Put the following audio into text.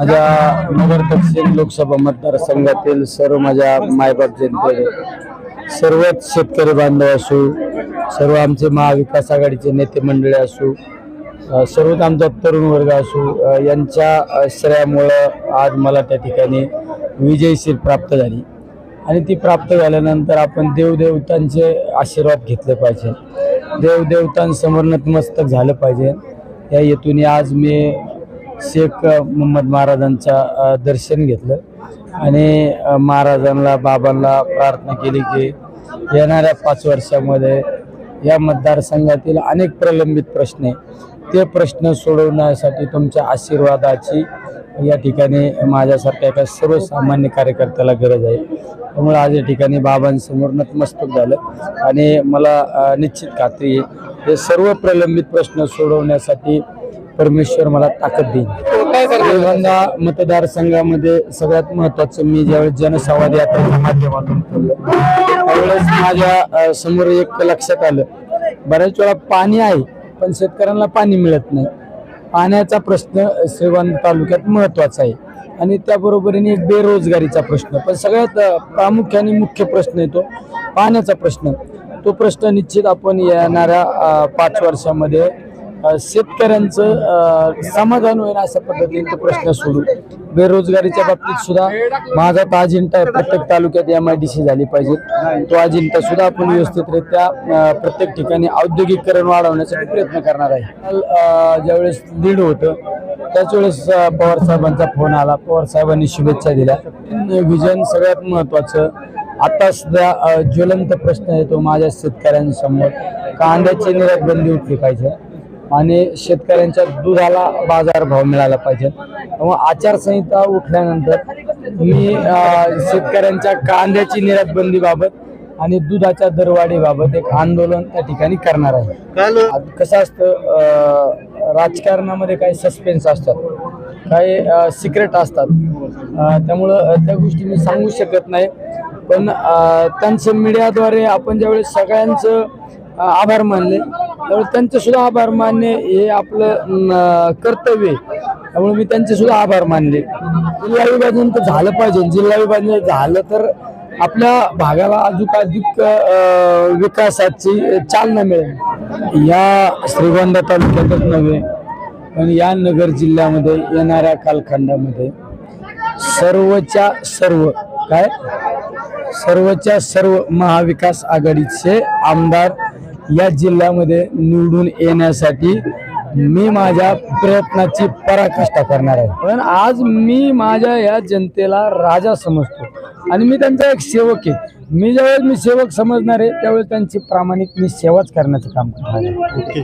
माझ्या नगर दक्षिण लोकसभा मतदारसंघातील सर्व माझ्या मायबाप जनते सर्वच शेतकरी बांधव असू सर्व आमचे महाविकास आघाडीचे नेते मंडळी असू सर्वच आमचा तरुण वर्ग असू यांच्या श्रेयामुळं आज मला त्या ठिकाणी विजयशील प्राप्त झाली. आणि ती प्राप्त झाल्यानंतर आपण देवदेवतांचे आशीर्वाद घेतले पाहिजे. देवदेवतांसमोर नतमस्तक झालं पाहिजे. या हेतूने आज मी शेख मोहम्मद महाराजांचा दर्शन घेतलं. आणि महाराजांना बाबांना प्रार्थना केली की येणाऱ्या पाच वर्षामध्ये या मतदारसंघातील अनेक प्रलंबित प्रश्न आहे. ते प्रश्न सोडवण्यासाठी तुमच्या आशीर्वादाची या ठिकाणी माझ्यासारख्या एका सर्वसामान्य कार्यकर्त्याला गरज आहे. त्यामुळे आज या ठिकाणी बाबांसमोर नतमस्तक झालं. आणि मला निश्चित खात्री आहे हे सर्व प्रलंबित प्रश्न सोडवण्यासाठी परमेश्वर मला ताकद देईल. श्रीगोंदा मतदारसंघामध्ये सगळ्यात महत्वाचं मी ज्यावेळेस जनसंवाद यात्रेच्या माध्यमातून त्यावेळेस माझ्यासमोर एक लक्षात आलं. बऱ्याच वेळा पाणी आहे पण शेतकऱ्यांना पाणी मिळत नाही. पाण्याचा प्रश्न श्रीवंत तालुक्यात महत्त्वाचा आहे. आणि त्याबरोबरीने एक बेरोजगारीचा प्रश्न. पण सगळ्यात प्रामुख्याने मुख्य प्रश्न येतो पाण्याचा प्रश्न. तो प्रश्न निश्चित आपण येणाऱ्या पाच वर्षामध्ये शेतकऱ्यांचं समाधान होईल अशा पद्धतीने प्रश्न सोडू बेरोजगारीच्या बाबतीत सुद्धा माझा तो अजिंठा आहे प्रत्येक तालुक्यात एम आय डी सी झाली पाहिजे. तो अजिंठा सुद्धा आपण व्यवस्थितरित्या प्रत्येक ठिकाणी औद्योगिकरण वाढवण्यासाठी प्रयत्न करणार आहे. ज्यावेळेस लीड होतं त्याच वेळेस पवार साहेबांचा फोन आला. पवार साहेबांनी शुभेच्छा दिल्या. विजन सगळ्यात महत्वाचं आता सुद्धा ज्वलंत प्रश्न येतो माझ्या शेतकऱ्यांसमोर. कांद्याची निर्यात बंदी उठली पाहिजे. आणि शेतकऱ्यांच्या दुधाला बाजारभाव मिळाला पाहिजे. त्यामुळे आचारसंहिता उठल्यानंतर मी शेतकऱ्यांच्या कांद्याची निर्यात बंदीबाबत आणि दुधाच्या दरवाढीबाबत एक आंदोलन त्या ठिकाणी करणार आहे. कसं असतं राजकारणामध्ये काही सस्पेन्स असतात काही सिक्रेट असतात. त्यामुळं त्या गोष्टी मी सांगू शकत नाही. पण त्यांचं मीडियाद्वारे आपण ज्यावेळेस सगळ्यांचं आभार मानले त्यामुळे त्यांचे सुद्धा आभार मानणे हे आपलं कर्तव्य त्यामुळे मी त्यांचे सुद्धा आभार मानले. जिल्हा विभाजन तर झालं पाहिजे. जिल्हा विभाजन झालं तर आपल्या भागाला अधिक अधिक विकासाची चालना मिळेल. या श्रीगोंदा तालुक्यातच नव्हे पण या नगर जिल्ह्यामध्ये येणाऱ्या कालखंडामध्ये सर्वच्या सर्व काय? सर्वच्या सर्व महाविकास आघाडीचे आमदार या जिल्ह्यामध्ये निवडून येण्यासाठी मी माझ्या प्रयत्नाची पराकाष्ठा करणार आहे. पण आज मी माझ्या या जनतेला राजा समजतो. आणि मी त्यांचा एक सेवक आहे. मी ज्यावेळेस मी सेवक समजणार आहे त्यावेळेस त्यांची प्रामाणिक मी सेवाच करण्याचं काम करणार आहे.